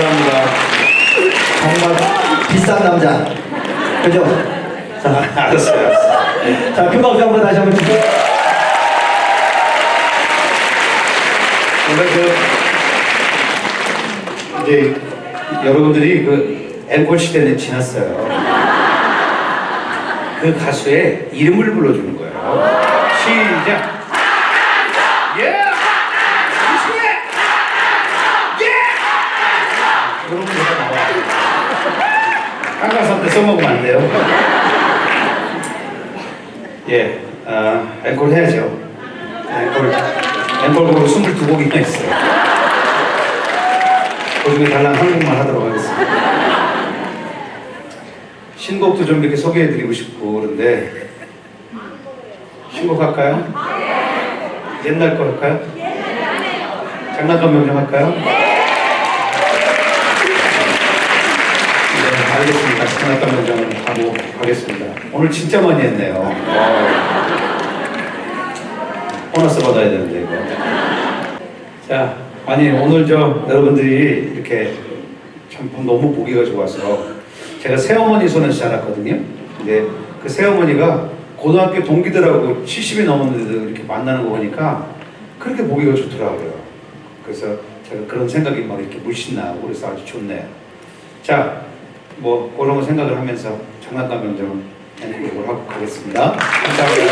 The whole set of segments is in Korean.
감사합니다. 정말 비싼 남자. 그죠? 자, 알았어요. 자, 큰 박수 한번 다시 한번 주세요. 오늘 그 이제 여러분들이 그 앵콜 시대는 지났어요. 그 가수의 이름을 불러주는 거예요. 시작. 예. 이수혜. 예. 그럼 제가 나와요. 한가사한테 써먹으면 안 돼요. 예, 아, 앵콜 해야죠. 앵콜, 앵콜곡으로 22곡이나 있어요. 그 중에 달랑 한 곡만 하도록 하겠습니다. 신곡도 좀 이렇게 소개해드리고 싶고 그런데 신곡 할까요? 옛날 거 할까요? 장난감 명령 할까요? 네, 알겠습니다. 장난감 명령을 하고 가겠습니다. 오늘 진짜 많이 했네요. 보너스 받아야 되는데 이거. 자, 아니 오늘 저 여러분들이 이렇게 참 너무 보기가 좋아서 제가 새어머니 손에서 자랐거든요. 근데 그 새어머니가 고등학교 동기들하고 70이 넘었는데도 이렇게 만나는 거 보니까 그렇게 보기가 좋더라고요. 그래서 제가 그런 생각이 막 이렇게 물씬 나고 그래서 아주 좋네요. 자, 뭐 그런 거 생각을 하면서 장난감 명령을 해보도록 하고 가겠습니다. 감사합니다.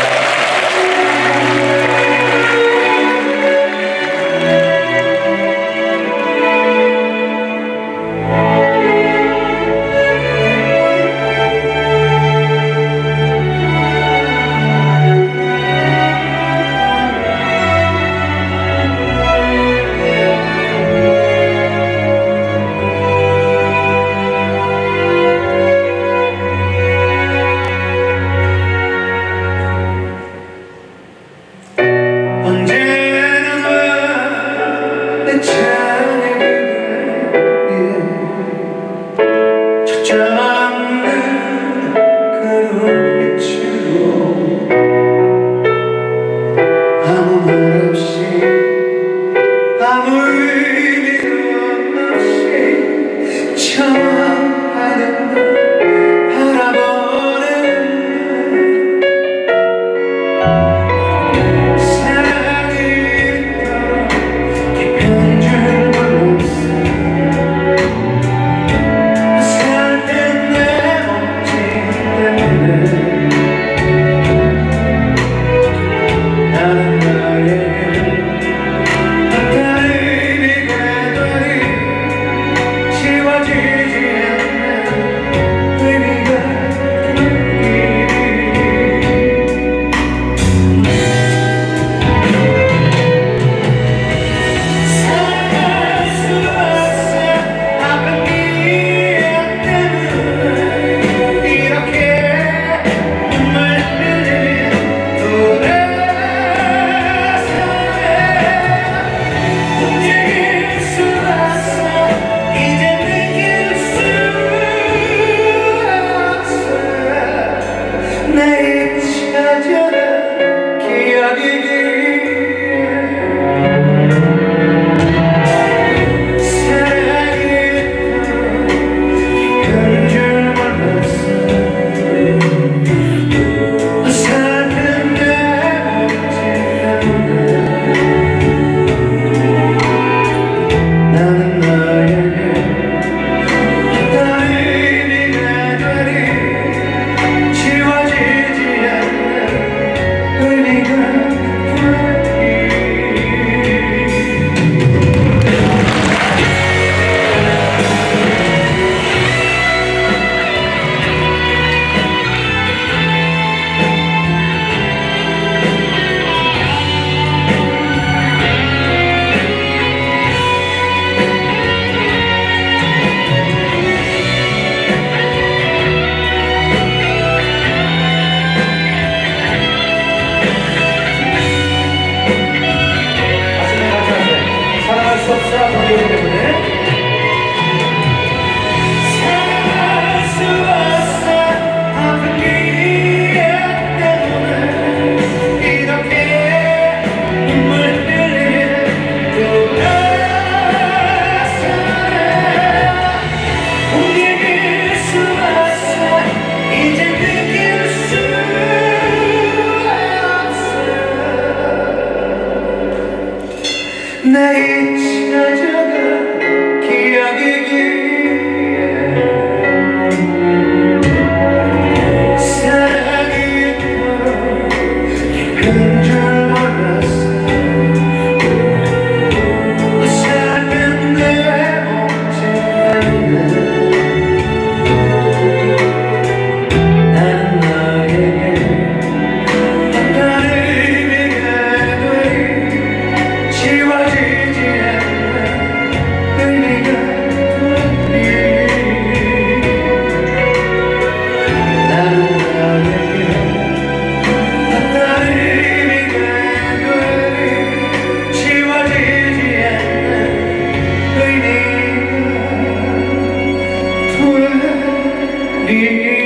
You.